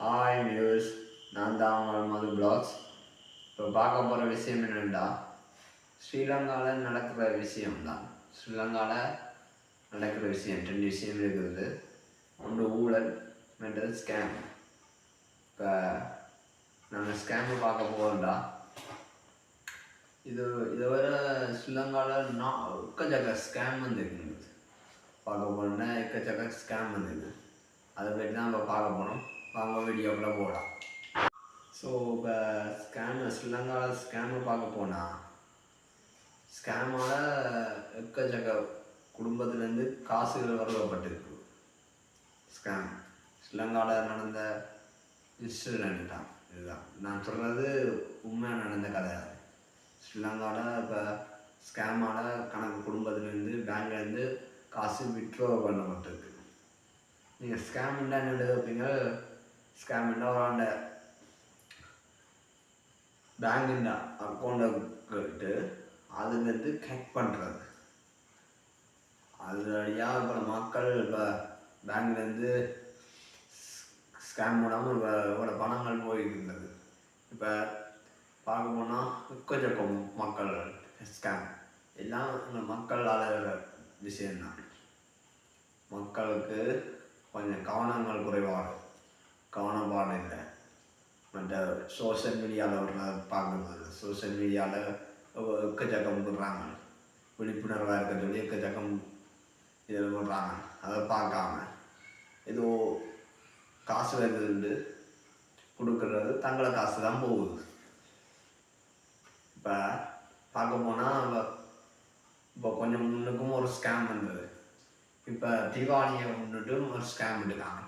Hi news நான் தான் உங்கள் மது பிளாக்ஸ் இப்போ பார்க்க போகிற விஷயம் என்னென்னா ஸ்ரீலங்காவில் நடக்கிற விஷயம்தான். ஸ்ரீலங்காவில் நடக்கிற விஷயம் ரெண்டு விஷயம் இருக்கிறது ஒன்று ஊழல் மென்றது ஸ்கேம் இப்போ நாங்கள் ஸ்கேமை பார்க்க போகிறோம்டா இது இதுவரை ஸ்ரீலங்காவில் நான் எக்கச்சக்க ஸ்கேம் வந்துருக்குது பார்க்க போனோம்னா எக்கச்சக்க ஸ்கேம் வந்தது அதை பற்றி தான் இப்போ பார்க்க போகிறோம் வாங்க வீடியோக்குள்ளே போகலாம் ஸோ இப்போ ஸ்கேம் ஸ்ரீலங்காவில் ஸ்கேமை பார்க்க போனால் ஸ்கேமால் எக்கச்சக்க குடும்பத்துலேருந்து காசுகள் வரவப்பட்டிருக்கு ஸ்கேம் ஸ்ரீலங்காவில் நடந்த இன்சிடென்ட் தான் இதுதான். நான் சொல்கிறது உண்மையாக நடந்த கதை அது. ஸ்ரீலங்காவில் இப்போ ஸ்கேமால் கணக்கு குடும்பத்துலேருந்து பேங்க்லேருந்து காசு விட்ரோ பண்ணப்பட்டிருக்கு. நீங்கள் ஸ்கேம் என்ன வைப்பீங்க ஸ்கேம் என்ன ஒரு பேங்கின் அக்கௌண்ட்டை கேட்டு அதுலேருந்து கனெக்ட் பண்ணுறது அது இப்போ மக்கள் இப்போ பேங்க்லேருந்து ஸ்கேம் மூலமாக இவ்வளோ பணங்கள் போயிருந்தது இப்போ பார்க்க போனால் எக்கச்சக்கம் மக்கள் ஸ்கேம் எல்லாம் இந்த மக்கள் அழகிற விஷயந்தான் மக்களுக்கு கொஞ்சம் கவனங்கள் குறைவாகும் கவனமான இல்லை மற்ற சோஷியல் மீடியாவில் வர்ற பார்க்குறது சோஷியல் மீடியாவில் எக்கச்சக்கம் விடுறாங்க விழிப்புணர்வாக இருக்க சொல்லி எக்கச்சக்கம் இதில் விடுறாங்க அதை பார்க்காம ஏதோ காசு வருதுன்னு கொடுக்கறது தங்களை காசு தான் போகுது. இப்போ பார்க்க போனால் இப்போ கொஞ்சம் முன்னுக்கும் ஒரு ஸ்கேம் வந்தது. இப்போ தீபாவளியை முன்னிட்டு ஒரு ஸ்கேம் எடுக்காங்க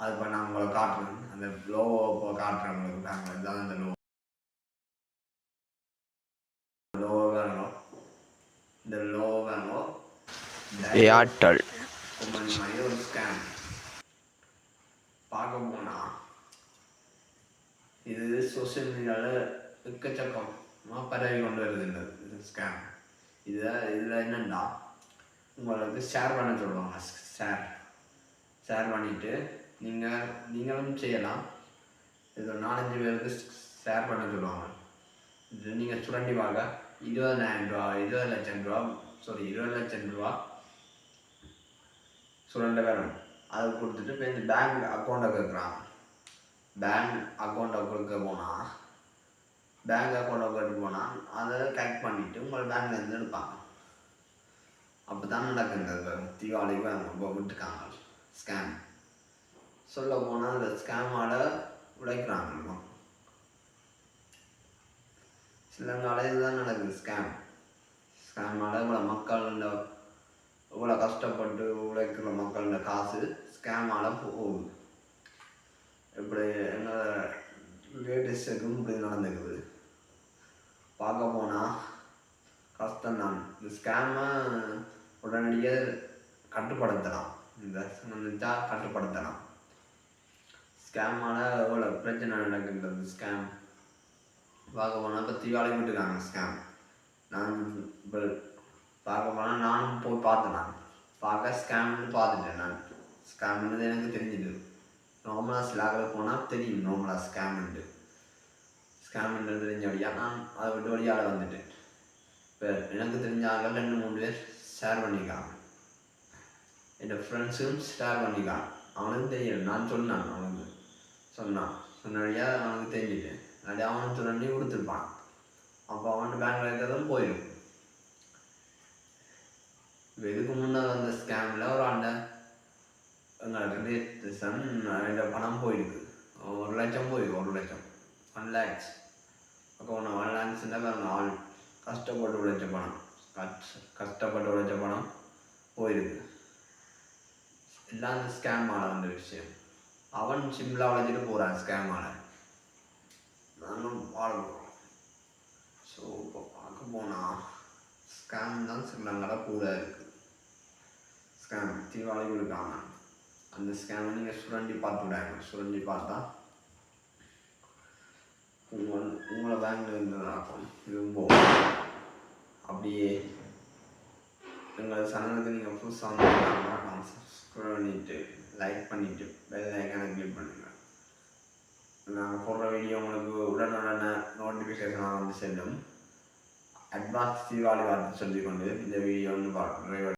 அது இப்போ நான் உங்களை காட்டுறேன் அந்த லோவோ இப்போ காட்டுறேன் உங்களுக்கு நாங்கள் இதுதான் அந்த லோ லோவோ வேணும் இந்த லோ வேணும் ஏர்டெல் மாதிரி ஒரு ஸ்கேம் பார்க்க போனால் இது சோஷியல் மீடியாவில் எக்கச்சக்கமாக பரவி கொண்டு வருது இந்த ஸ்கேம் இதில் இதில் என்னென்னா உங்களுக்கு ஷேர் பண்ண சொல்லுவாங்க. ஷேர் ஷேர் பண்ணிவிட்டு நீங்கள் நீங்களும் செய்யலாம். இது ஒரு நாலஞ்சு பேருக்கு ஷேர் பண்ண சொல்லுவாங்க. இது நீங்கள் சுரண்டி வாங்க இருபதாயிரம் ரூபா இருபது லட்சம் ரூபா சாரி இருபது லட்சம் ரூபா சுரண்ட வேணும். அதை கொடுத்துட்டு இப்போ இந்த பேங்க் அக்கௌண்ட்டை கேட்குறான். பேங்க் அக்கௌண்ட்டை கொடுக்க போனால் பேங்க் அக்கௌண்ட்டை கேட்டு போனால் அதை கனெக்ட் பண்ணிவிட்டு உங்கள் பேங்க்லேருந்து எடுப்பாங்க. அப்போ தான் நடக்குது தீபாவளிக்கு அவங்க விட்டுருக்காங்க. ஸ்கேன் சொல்ல போனால் அந்த ஸ்கேமால் உழைக்கிறாங்க நாளையில் தான் நடக்குது ஸ்கேம் ஸ்கேமால் இவ்வளோ மக்கள் இவ்வளோ கஷ்டப்பட்டு உழைக்கிற மக்களோட காசு ஸ்கேமால் போகுது. இப்படி என்னோட லேட்டஸ்ட்டுக்கும் இப்படி நடந்துக்குது. பார்க்க போனால் கஷ்டம்தான். இந்த ஸ்கேமை உடனடியாக கட்டுப்படுத்தலாம். இந்த கட்டுப்படுத்தலாம். ஸ்கேமால் எவ்வளோ பிரச்சனை நடக்கின்றது ஸ்கேம் பார்க்க போனால் இப்போ தீபாவளி விட்டுருக்காங்க ஸ்கேம் நான் இப்போ பார்க்க போனால் நானும் போய் பார்த்தேன் நான். பார்க்க ஸ்கேம்னு பார்த்துட்டேன் நான். ஸ்கேம்னு எனக்கு தெரிஞ்சுது. நார்மலாக ஸ்லாகில் போனால் தெரியும் நார்மலாக ஸ்கேம்ன்ட்டு ஸ்கேம்ன்றது தெரிஞ்ச வழியாக நான் அதை விட்டு வழியால் வந்துட்டேன். இப்போ எனக்கு தெரிஞ்ச ஆளுகள் ரெண்டு மூணு பேர் ஷேர் பண்ணிக்காங்க என்னோடய ஃப்ரெண்ட்ஸும் ஷேர் பண்ணிக்காங்க அவனுக்கு தெரியல. நான் சொன்னான் அவனுக்கு சொன்னான் சொன்ன அவனுக்கு தெரிஞ்சுட்டேன் அப்படியே அவனுக்கு சொல்லி கொடுத்துருப்பான். அப்போ அவன் பேங்க்ல இருக்கிறதும் போயிடும். இதுக்கு முன்னே வந்த ஸ்கேமில் ஒரு ஆண்ட எங்கள் சன் ரெண்டு பணம் போயிருக்கு ஒரு லட்சம் போயிருக்கு ஒரு லட்சம். ஒன் லேக்ஸ் அப்போ ஒன்று ஒன் லேக்ஸ்னால் பாருங்க ஆள். கஷ்டப்பட்டு உழைச்ச பணம். கஷ்ட கஷ்டப்பட்டு உழைச்ச பணம் போயிருக்கு எல்லாம் அந்த ஆட வந்த விஷயம். அவன் சிம்லா வளைஞ்சிட்டு போகிறான் ஸ்கேமால் நானும் வாழ்கிறோம் ஸோ இப்போ பார்க்க போனால் ஸ்கேம் தான் ஸ்ரீலங்காவில் கூட இருக்குது ஸ்கேம் தீவாளையும் இருக்காங்க. அந்த ஸ்கேமை நீங்கள் சுரண்டி பார்த்து விடாங்க சுரண்டி பார்த்தா உங்கள் உங்களை பேங்க்ல இருந்து விரும்பும் அப்படியே எங்கள் சேனலுக்கு நீங்கள் புதுசாக வந்து சப்ஸ்கிரைப் பண்ணிவிட்டு லைக் பண்ணிவிட்டு பெல் ஐக்கானை கிளிக் பண்ணுங்கள் நாங்கள் போடுற வீடியோ உங்களுக்கு உடனுடனே நோட்டிஃபிகேஷனாக வந்து செல்லும் அட்வான்ஸ் தீபாவளி வாழ்த்து சொல்லிக்கொண்டு இந்த வீடியோ வந்து பார்க்குறேன்